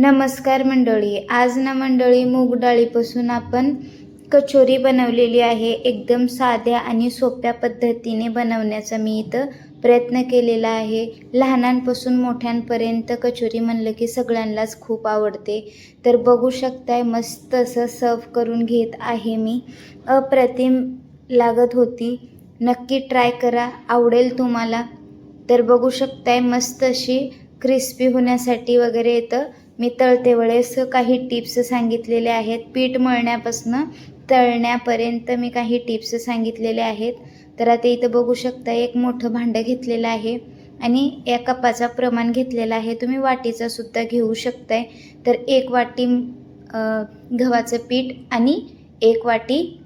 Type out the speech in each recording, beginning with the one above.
नमस्कार मंडळी. आज ना मंडळी मूग डाळीपासून आपण कचोरी बनवलेली आहे. एकदम साध्या आणि सोप्या पद्धतीने बनवण्याचा मी इथं प्रयत्न केलेला आहे. लहानांपासून मोठ्यांपर्यंत कचोरी म्हणलं की सगळ्यांनाच खूप आवडते. तर बघू शकताय मस्त असं सर्व करून घेत आहे मी. अप्रतिम लागत होती. नक्की ट्राय करा. आवडेल तुम्हाला. तर बघू शकताय मस्त अशी क्रिस्पी होण्यासाठी वगैरे येतं मी तळते वेळेस काही टिप्स सांगितलेले आहेत. पीठ मळण्यापासून तळण्यापर्यंत मी काही टिप्स सांगितलेले आहेत. तर आता इथं बघू शकता एक मोठं भांडं घेतलेलं आहे आणि या कपाचा प्रमाण घेतलेला आहे. तुम्ही वाटीचा सुद्धा घेऊ शकताय. तर एक वाटी गव्हाचं पीठ आणि एक वाटी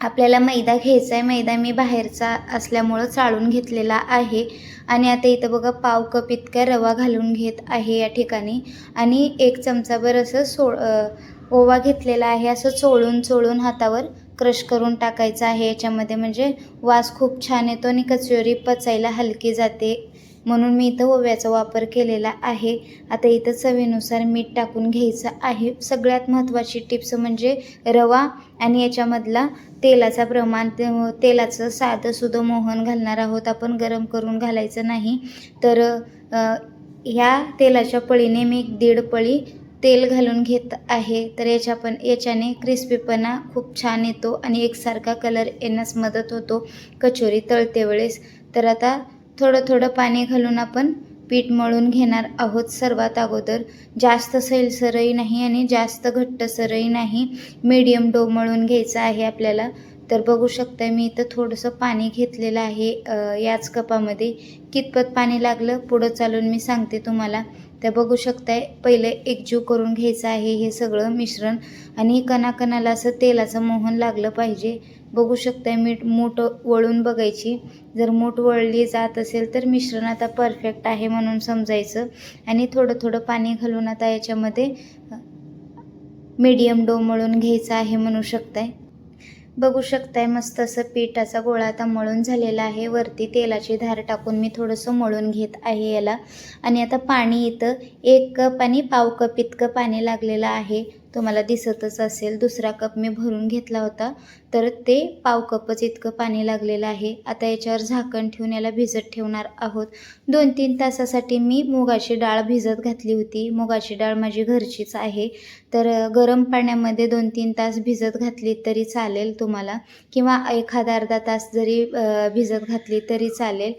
आपल्याला मैदा घ्यायचा आहे मैदा मी बाहेरचा असल्यामुळं चाळून घेतलेला आहे. आणि आता इथं बघा पाव कप इतका रवा घालून घेत आहे या ठिकाणी. आणि एक चमचाभर असं सो ओवा घेतलेला आहे. असं चोळून चोळून हातावर क्रश करून टाकायचं आहे. याच्यामध्ये म्हणजे वास खूप छान येतो आणि कचोरी पचायला हलकी जाते. म्हणून मी इथं ओव्याचा वापर केलेला आहे. आता इथं चवीनुसार मीठ टाकून घ्यायचं आहे. सगळ्यात महत्त्वाची टिप्स म्हणजे रवा आणि याच्यामधला तेलाचा प्रमाण ते तेलाचं साधं सुद्धा मोहन घालणार आहोत. आपण गरम करून घालायचं नाही. तर ह्या तेलाच्या पळीने मी एक दीड पळी तेल घालून घेत आहे. तर याच्या पण याच्याने क्रिस्पीपणा खूप छान येतो आणि एकसारखा कलर येण्यास मदत होतो. कचोरी तळते वेळेस तर आता थोडं थोडं पाणी घालून आपण पीठ मळून घेणार आहोत सर्वात अगोदर. जास्त सैलसरही नाही आणि जास्त घट्टसरही नाही. मीडियम डो मळून घ्यायचा आहे आपल्याला. तर बघू शकता मी इथं थोडंसं पाणी घेतलेलं आहे. याच कपामध्ये कितपत पाणी लागलं पुढं चालून मी सांगते तुम्हाला. तर बघू शकताय पहिले एकजीव करून घ्यायचं आहे हे सगळं मिश्रण आणि कणाकणाला असं तेलाचं मोहन लागलं पाहिजे. बघू शकताय मीठ मूठ वळून बघायची. जर मूठ वळली जात असेल तर मिश्रण आता परफेक्ट आहे म्हणून समजायचं. आणि थोडं थोडं पाणी घालून आता याच्यामध्ये मीडियम डो मळून घ्यायचं आहे म्हणू शकताय. बघू शकताय मस्त असं पिठाचा गोळा आता मळून झालेला आहे. वरती तेलाची धार टाकून मी थोडंसं मळून घेत आहे याला. आणि आता पाणी इथं एक कप आणि पाव कप इतकं पाणी लागलेलं आहे. तुम्हाला दिसतच असेल. दुसरा कप मी भरून घेतला होता. तर ते पाव कपच इतकं पाणी लागलेलं आहे. आता याच्यावर झाकण ठेवून याला भिजत ठेवणार आहोत. दोन तीन तासासाठी मी मुगाची डाळ भिजत घातली होती. मुगाची डाळ माझी घरचीच आहे. तर गरम पाण्यामध्ये दोन तीन तास भिजत घातली तरी चालेल तुम्हाला. किंवा एखादा अर्धा तास जरी भिजत घातली तरी चालेल.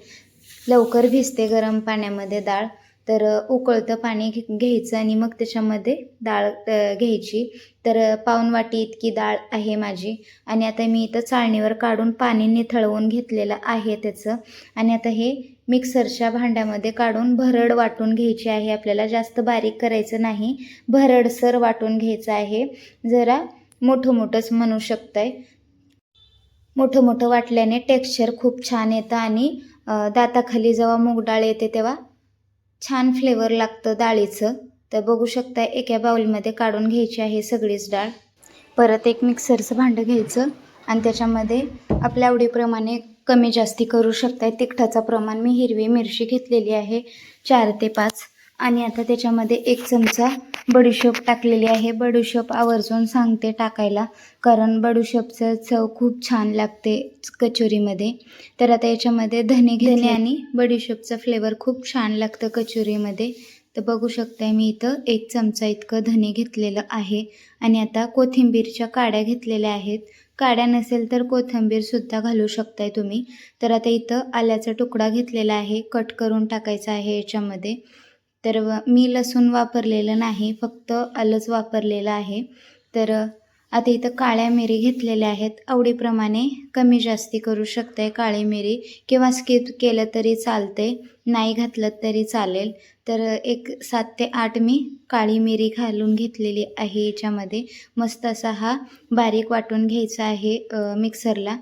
लवकर भिजते गरम पाण्यामध्ये डाळ. तर उकळतं पाणी घे घ्यायचं आणि मग त्याच्यामध्ये डाळ घ्यायची. तर अ, पाऊण वाटी इतकी डाळ आहे माझी आणि आता मी इथं चाळणीवर काढून पाणी निथळवून घेतलेलं आहे त्याचं. आणि आता हे मिक्सरच्या भांड्यामध्ये काढून भरड वाटून घ्यायची आहे. आपल्याला जास्त बारीक करायचं नाही. भरडसर वाटून घ्यायचं आहे. जरा मोठं मोठंच म्हणू शकताय. मोठं मोठं वाटल्याने टेक्स्चर खूप छान येतं आणि दाताखाली जेव्हा मूग डाळ येते तेव्हा छान फ्लेवर लागतं डाळीचं. तर बघू शकता एका बाऊलमध्ये काढून घ्यायची आहे सगळीच डाळ. परत एक मिक्सरचं भांडं घ्यायचं. आणि त्याच्यामध्ये आपल्या आवडीप्रमाणे कमी जास्ती करू शकताय. तिखटाचं प्रमाण मी हिरवी मिरची घेतलेली आहे चार ते पाच. आणि आता त्याच्यामध्ये एक चमचा बडीशोप टाकलेली आहे. बडीशोप आवर्जून सांगते टाकायला कारण बडीशोपचं चव खूप छान लागते कचोरीमध्ये. तर आता याच्यामध्ये धने घेणे आणि बडीशोपचं फ्लेवर खूप छान लागतं कचोरीमध्ये. तर बघू शकताय मी इथं एक चमचा इतकं धने घेतलेलं आहे. आणि आता कोथिंबीरच्या काड्या घेतलेल्या आहेत. काड्या नसेल तर कोथिंबीरसुद्धा घालू शकताय तुम्ही. तर आता इथं आल्याचा तुकडा घेतलेला आहे. कट करून टाकायचा आहे याच्यामध्ये. तर मी लसूण वापरलेलं नाही फक्त आलंच वापरलेलं आहे. तर आता इथं काळ्या मिरी घेतलेल्या आहेत. आवडीप्रमाणे कमी जास्ती करू शकताय काळी मिरी. किंवा स्किप केलं तरी चालते नाही घातलं तरी चालेल. तर एक सात ते आठ मी काळी मिरी घालून घेतलेली आहे याच्यामध्ये. मस्त असा हा बारीक वाटून घ्यायचा आहे मिक्सरला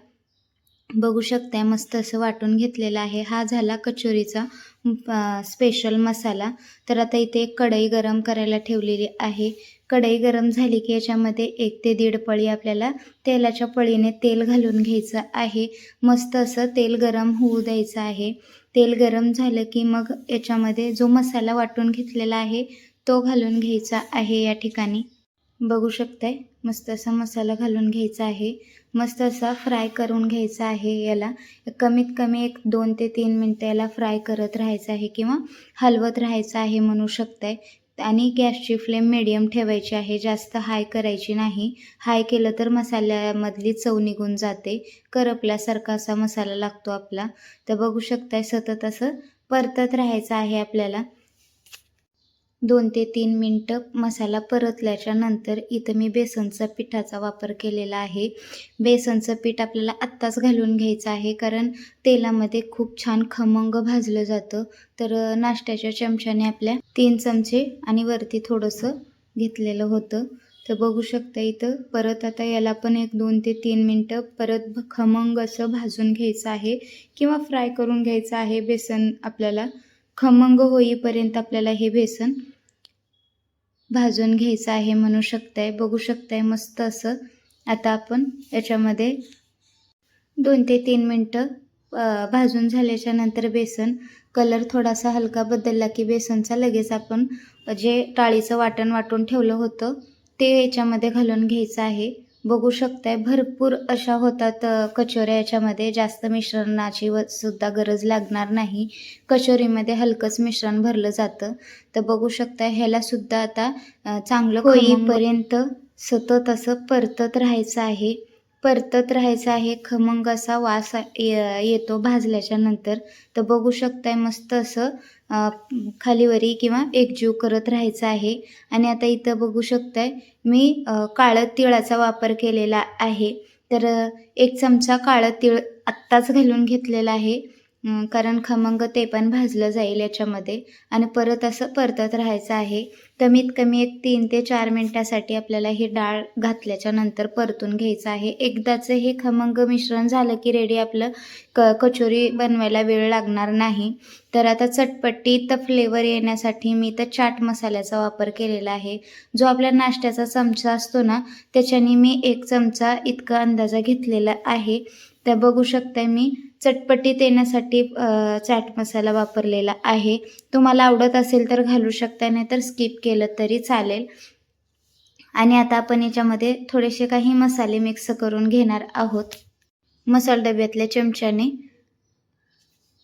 बघू शकताय मस्त असं वाटून घेतलेलं आहे. हा झाला कचोरीचा स्पेशल मसाला. तर आता इथे कढई गरम करायला ठेवलेली आहे. कढई गरम झाली की याच्यामध्ये एक ते दीड पळी आपल्याला तेलाच्या पळीने तेल घालून घ्यायचं आहे. मस्त असं तेल गरम होऊ द्यायचं आहे. तेल गरम झालं की मग याच्यामध्ये जो मसाला वाटून घेतलेला आहे तो घालून घ्यायचा आहे या ठिकाणी. बघू शकताय? मस्त असा मसाला घालून घ्यायचा आहे. मस्त असा फ्राय करून घ्यायचा आहे याला. कमीत कमी एक दोन ते तीन मिनटं याला फ्राय करत राहायचं आहे किंवा हलवत राहायचं आहे म्हणू शकताय. आणि गॅसची फ्लेम मिडियम ठेवायची आहे जास्त हाय करायची नाही. हाय केलं तर मसाल्यामधली चव निघून जाते. करपल्यासारखा असा मसाला लागतो आपला. तर बघू शकताय सतत असं परतत राहायचं आहे आपल्याला. दोन ते तीन मिनटं मसाला परतल्याच्या नंतर इथं मी बेसनचा पिठाचा वापर केलेला आहे. बेसनचं पीठ आपल्याला आत्ताच घालून घ्यायचं आहे कारण तेलामध्ये खूप छान खमंग भाजलं जातं. तर नाश्त्याच्या चमच्याने आपल्या तीन चमचे आणि वरती थोडंसं घेतलेलं होतं. तर बघू शकता इथं परत आता याला पण एक दोन ते तीन मिनटं परत खमंग असं भाजून घ्यायचं आहे किंवा फ्राय करून घ्यायचं आहे. बेसन आपल्याला खमंग होईपर्यंत आपल्याला हे बेसन भाजून घ्यायचं आहे म्हणू शकताय बघू शकताय मस्त असं. आता आपण याच्यामध्ये दोन ते तीन मिनटं भाजून झाल्याच्यानंतर बेसन कलर थोडासा हलका बदलला की बेसनचा लगेच आपण जे टाळीचं वाटण वाटून ठेवलं होतं ते याच्यामध्ये घालून घ्यायचं आहे. बघू शकताय. भरपूर अशा होतात कचोऱ्या याच्यामध्ये. जास्त मिश्रणाची व सुद्धा गरज लागणार नाही. कचोरीमध्ये हलकंच मिश्रण भरलं जातं. तर बघू शकता ह्याला सुद्धा आता चांगलं होईपर्यंत सतत असं परतत राहायचं आहे. परतत राहायचं आहे खमंग असा वास ये- येतो भाजल्याच्या नंतर. तर बघू शकताय मस्त असं खालीवरी किंवा एकजीव करत राहायचं आहे. आणि आता इथं बघू शकताय मी काळं तिळाचा वापर केलेला आहे. तर एक चमचा काळं तिळ आत्ताच घालून घेतलेला आहे. कारण खमंग ते पण भाजलं जाईल याच्यामध्ये. आणि परत असं परतत राहायचं आहे कमीत कमी एक तीन ते चार मिनटासाठी आपल्याला ही डाळ घातल्याच्या नंतर परतून घ्यायचं आहे. एकदाचं हे खमंग मिश्रण झालं की रेडी आपलं क कचोरी बनवायला वेळ लागणार नाही. तर आता चटपटीत फ्लेवर येण्यासाठी मी तर चाट मसाल्याचा वापर केलेला आहे. जो आपल्या नाश्त्याचा चमचा असतो ना त्याच्याने मी एक चमचा इतका अंदाजा घेतलेला आहे. तर बघू शकते मी चटपटीत येण्यासाठी चाट मसाला वापरलेला आहे. तुम्हाला आवडत असेल तर घालू शकता नाही तर स्किप केलं तरी चालेल. आणि आता आपण याच्यामध्ये थोडेसे काही मसाले मिक्स करून घेणार आहोत. मसाला डब्यातल्या चमच्याने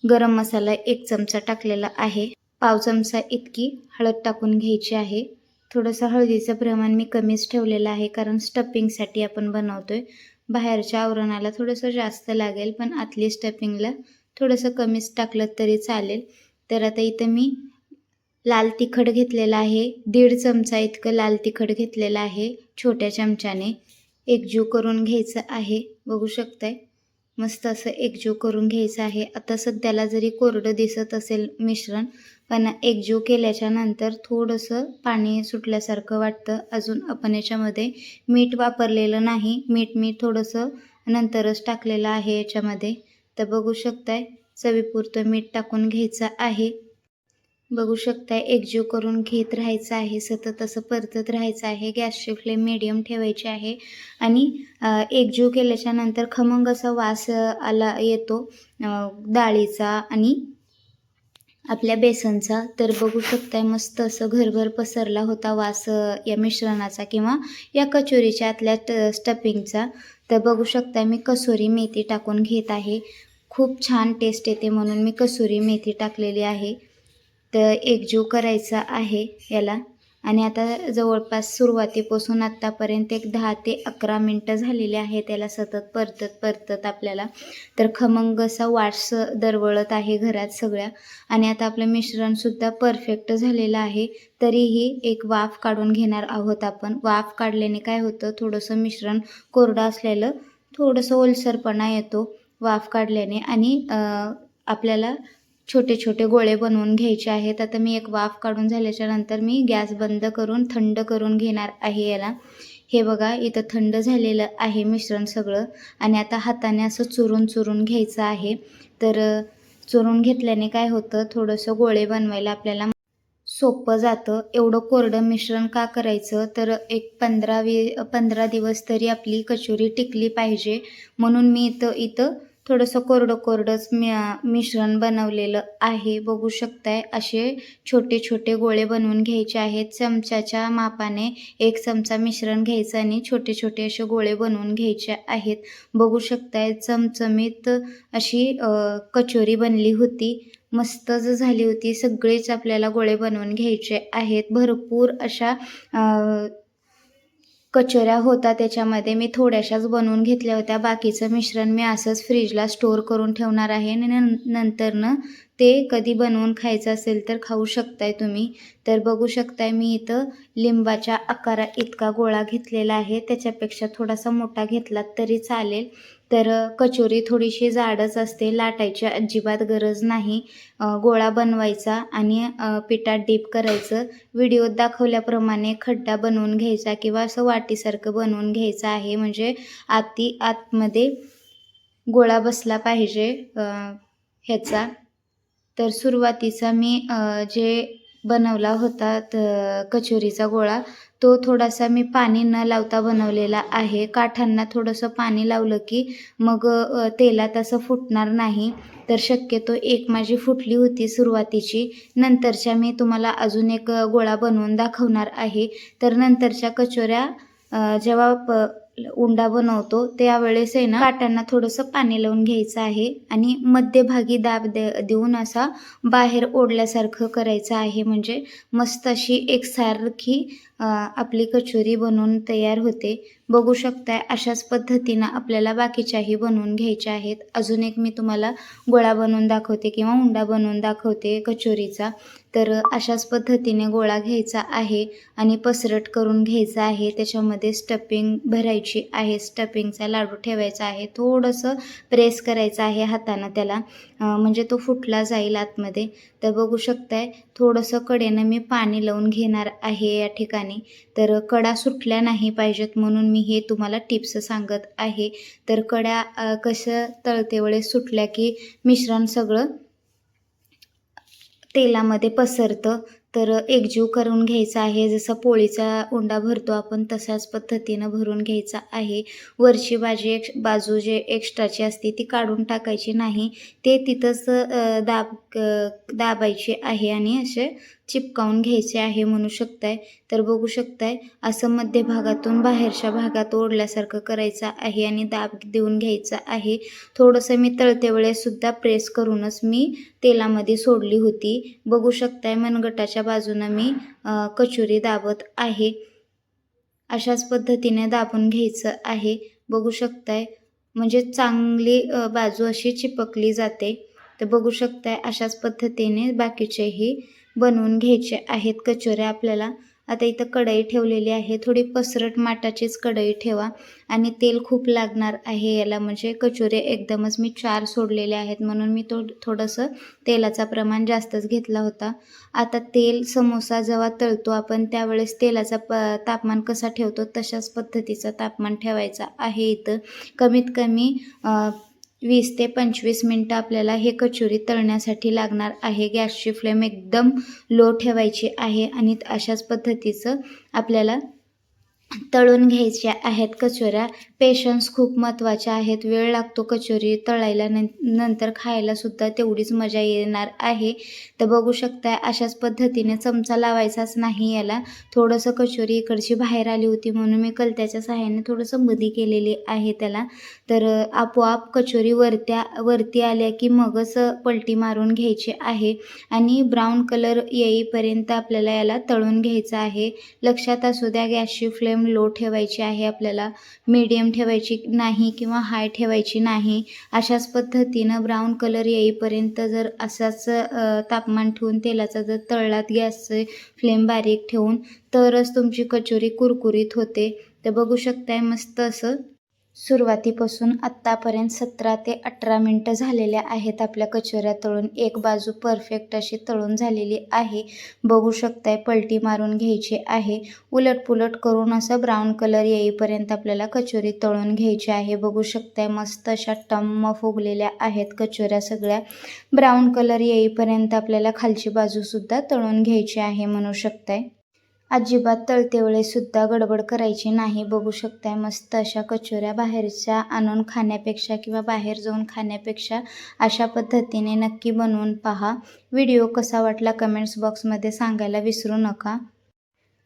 गरम मसाला एक चमचा टाकलेला आहे. पाव चमचा इतकी हळद टाकून घ्यायची आहे. थोडंसं हळदीचं प्रमाण मी कमीच ठेवलेलं आहे कारण स्टपिंगसाठी आपण बनवतोय. बाहेरच्या आवरणाला थोडंसं जास्त लागेल पण आतली स्टफिंगला थोडंसं कमीच टाकलं तरी चालेल. तर आता इथं मी लाल तिखट घेतलेलं आहे. दीड चमचा इतकं लाल तिखट घेतलेलं आहे छोट्या चमच्याने. एकजीव करून घ्यायचं आहे. बघू शकताय. मस्त असं एकजीव करून घ्यायचं आहे. आता सध्याला जरी कोरडं दिसत असेल मिश्रण पण एकजीव केल्याच्यानंतर थोडंसं पाणी सुटल्यासारखं वाटतं. अजून आपण याच्यामध्ये मीठ वापरलेलं नाही. मीठ मी थोडंसं नंतरच टाकलेलं आहे याच्यामध्ये. तर बघू शकताय चवीपुरतं मीठ टाकून घ्यायचं आहे. बघू शकताय एकजीव करून घेत राहायचं आहे. सतत असं परतत राहायचं आहे. गॅसची फ्लेम मिडियम ठेवायची आहे. आणि एकजीव केल्याच्यानंतर खमंग असा वास आला येतो. डाळीचा आणि आपल्या बेसनचा. तर बघू शकताय मस्त असं घरभर पसरला होता वास या मिश्रणाचा किंवा या कचोरीच्या आतल्या ट स्टफिंगचा तर बघू शकताय मी कसुरी मेथी टाकून घेत आहे. खूप छान टेस्ट येते म्हणून मी कसुरी मेथी टाकलेली आहे. तर एकजीव करायचा आहे याला. आणि आता जवळपास सुरुवातीपासून आत्तापर्यंत एक दहा ते अकरा मिनटं झालेली आहे. त्याला सतत परतत परतत आपल्याला तर खमंग असा वास दरवळत आहे घरात सगळ्या. आणि आता आपलं मिश्रणसुद्धा परफेक्ट झालेलं आहे. तरीही एक वाफ काढून घेणार आहोत आपण. वाफ काढल्याने काय होतं? थोडंसं मिश्रण कोरडं असलेलं थोडंसं ओलसरपणा येतो वाफ काढल्याने. आणि आपल्याला छोटे छोटे गोळे बनवून घ्यायचे आहेत. आता मी एक वाफ काढून झाल्याच्यानंतर मी गॅस बंद करून थंड करून घेणार आहे याला. हे बघा इथं थंड झालेलं आहे मिश्रण सगळं आणि आता हाताने असं चुरून चुरून घ्यायचं आहे. तर चुरून घेतल्याने काय होतं थोडंसं गोळे बनवायला आपल्याला सोपं जातं. एवढं कोरडं मिश्रण का करायचं? तर एक पंधरा वी पंधरा दिवस तरी आपली कचोरी टिकली पाहिजे. म्हणून मी इथं इथं थोडंसं कोरडं कोरडंच मी मिश्रण बनवलेलं आहे. बघू शकताय असे छोटे छोटे गोळे बनवून घ्यायचे आहेत. चमच्याच्या मापाने एक चमचा मिश्रण घ्यायचं आणि छोटे छोटे असे गोळे बनवून घ्यायचे आहेत. बघू शकताय चमचमीत अशी कचोरी बनली होती. मस्त झाली होती. सगळेच आपल्याला गोळे बनवून घ्यायचे आहेत. भरपूर अशा कचोऱ्या होता त्याच्यामध्ये. मी थोड्याशाच बनवून घेतल्या होत्या. बाकीचं मिश्रण मी असंच फ्रीजला स्टोअर करून ठेवणार आहे. आणि नं नंतरनं ते कधी बनवून खायचं असेल तर खाऊ शकताय तुम्ही. तर बघू शकताय मी इथं लिंबाच्या आकारा इतका गोळा घेतलेला आहे. त्याच्यापेक्षा थोडासा मोठा घेतला तरी चालेल. तर कचोरी थोडीशी जाडच असते लाटायची अजिबात गरज नाही. गोळा बनवायचा आणि पिठात डीप करायचं. व्हिडिओत दाखवल्याप्रमाणे खड्डा बनवून घ्यायचा किंवा असं वाटीसारखं बनवून घ्यायचं आहे. म्हणजे आती आतमध्ये गोळा बसला पाहिजे ह्याचा. तर सुरुवातीचा मी जे बनवला होता त कचोरीचा गोळा. तो थोडासा मी पाणी न लावता बनवलेला आहे. काठांना थोडंसं पाणी लावलं की मग तेलात असं फुटणार नाही. तर शक्यतो एक माझी फुटली होती सुरुवातीची. नंतरच्या मी तुम्हाला अजून एक गोळा बनवून दाखवणार आहे. तर नंतरच्या कचोऱ्या जेव्हा प उंडा बनवतो त्यावेळेस आहे ना काटांना थोडंसं पाणी लावून घ्यायचं आहे आणि मध्यभागी दाब दे देऊन असा बाहेर ओढल्यासारखं करायचं आहे. म्हणजे मस्त अशी एकसारखी आपली कचोरी बनवून तयार होते. बघू शकताय अशाच पद्धतीनं आपल्याला बाकीच्याही बनवून घ्यायच्या आहेत. अजून एक मी तुम्हाला गोळा बनवून दाखवते किंवा उंडा बनवून दाखवते कचोरीचा. तर अशाच पद्धतीने गोळा घ्यायचा आहे आणि पसरट करून घ्यायचा आहे. त्याच्यामध्ये स्टफिंग भरायची आहे. स्टफिंगचा लाडू ठेवायचा आहे. थोडंसं प्रेस करायचं आहे हातानं त्याला. म्हणजे तो फुटला जाईल आतमध्ये. तर बघू शकताय थोडंसं कडेनं मी पाणी लावून घेणार आहे या ठिकाणी. तर कडा सुटल्या नाही पाहिजेत म्हणून मी हे तुम्हाला टिप्स सांगत आहे. तर कड्या कसं तळतेवेळेस सुटल्या की मिश्रण सगळं तेलामध्ये पसरतं. तर एकजीव करून घ्यायचा आहे. जसं पोळीचा उंडा भरतो आपण तशाच पद्धतीनं भरून घ्यायचा आहे. वरची बाजी एक बाजू जे एक्स्ट्राची असते ती काढून टाकायची नाही. ते तिथंच दाब दाबायचे दाबायची आहे आणि असे चिपकावून घ्यायचे आहे म्हणू शकताय. तर बघू शकताय असं मध्य भागातून बाहेरच्या भागात ओढल्यासारखं करायचं आहे आणि दाब देऊन घ्यायचा आहे. थोडंसं मी तळते वेळेसुद्धा प्रेस करूनच मी तेलामध्ये सोडली होती. बघू शकताय मनगटाच्या बाजूनं मी कचोरी दाबत आहे. अशाच पद्धतीने दाबून घ्यायचं आहे. बघू शकताय म्हणजे चांगली बाजू अशी चिपकली जाते. तर बघू शकताय अशाच पद्धतीने बाकीचेही बनवून घ्यायचे आहेत कचोऱ्या आपल्याला. आता इथं कढई ठेवलेली आहे. थोडी पसरट माटाचीच कढई ठेवा आणि तेल खूप लागणार आहे याला. म्हणजे कचोरे एकदमच मी चार सोडलेले आहेत म्हणून मी तो थोडंसं तेलाचा प्रमाण जास्तच घेतला होता. आता तेल समोसा जेव्हा तळतो आपण त्यावेळेस तेलाचा प तापमान कसा ठेवतो तशाच पद्धतीचा तापमान ठेवायचा आहे इथं. कमीत कमी आ, वीस ते पंचवीस मिनटं आपल्याला हे कचोरी तळण्यासाठी लागणार आहे. गॅसची फ्लेम एकदम लो ठेवायची आहे आणि अशाच पद्धतीचं आपल्याला तळून घ्यायच्या आहेत कचोऱ्या. पेशन्स खूप महत्त्वाचे आहेत. वेळ लागतो कचोरी तळायला नं नंतर खायला सुद्धा तेवढीच मजा येणार आहे. तर बघू शकताय अशाच पद्धतीने चमचा लावायचाच नाही याला. थोडंसं कचोरी इकडची बाहेर आली होती म्हणून मी कलत्याच्या सहाय्याने थोडंसं मधी केलेली आहे त्याला. तर आपोआप कचोरी वरत्या वरती आल्या की मगच पलटी मारून घ्यायची आहे. आणि ब्राऊन कलर येईपर्यंत आपल्याला याला तळून घ्यायचं आहे. लक्षात असू द्या गॅसची फ्लेम लो ठेवायची आहे आपल्याला. मीडियम ठेवायची नाही किंवा हाय ठेवायची नाही अशाच पद्धतीनं ब्राऊन कलर येईपर्यंत जर असाच तापमान ठेवून तेलाचा जर तळलात गॅसचे फ्लेम बारीक ठेवून तरच तुमची कचोरी कुरकुरीत होते. तर बघू शकताय मस्त असं सुरुवातीपासून आत्तापर्यंत सतरा ते अठरा मिनटं झालेल्या आहेत. आपल्या कचोऱ्या तळून एक बाजू परफेक्ट अशी तळून झालेली आहे. बघू शकताय पलटी मारून घ्यायची आहे. उलटपुलट करून असं ब्राऊन कलर येईपर्यंत आपल्याला कचोरी तळून घ्यायची आहे. बघू शकताय मस्त अशा टम्म फुगलेल्या आहेत कचोऱ्या सगळ्या. ब्राऊन कलर येईपर्यंत आपल्याला खालची बाजूसुद्धा तळून घ्यायची आहे म्हणू शकताय. अजिबात तळतेवळेसुद्धा गडबड करायची नाही. बघू शकताय मस्त अशा कचोऱ्या बाहेरच्या आणून खाण्यापेक्षा किंवा बाहेर जाऊन खाण्यापेक्षा अशा पद्धतीने नक्की बनवून पहा. व्हिडिओ कसा वाटला कमेंट्स बॉक्समध्ये सांगायला विसरू नका.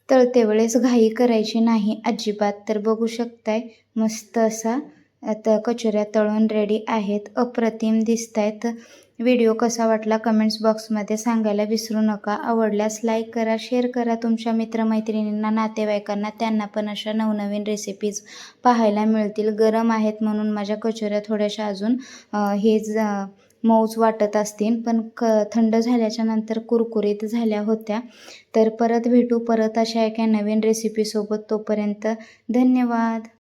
तळतेवेळेस घाई करायची नाही. अजिबात तर बघू शकताय मस्त असा आता कचोऱ्या तळून रेडी आहेत. अप्रतिम दिसत आहेत व्हिडिओ कसा वाटला कमेंट्स बॉक्समध्ये सांगायला विसरू नका. आवडल्यास लाईक करा शेअर करा. तुमच्या मित्रमैत्रिणींना नातेवाईकांना त्यांना पण अशा नवनवीन रेसिपीज पाहायला मिळतील. गरम आहेत म्हणून माझ्या कचोऱ्या थोड्याशा अजून हे ज मऊच वाटत असतील. पण क थंड झाल्याच्यानंतर कुरकुरीत झाल्या होत्या. तर परत भेटू. परत अशा एका नवीन रेसिपीसोबत तोपर्यंत धन्यवाद.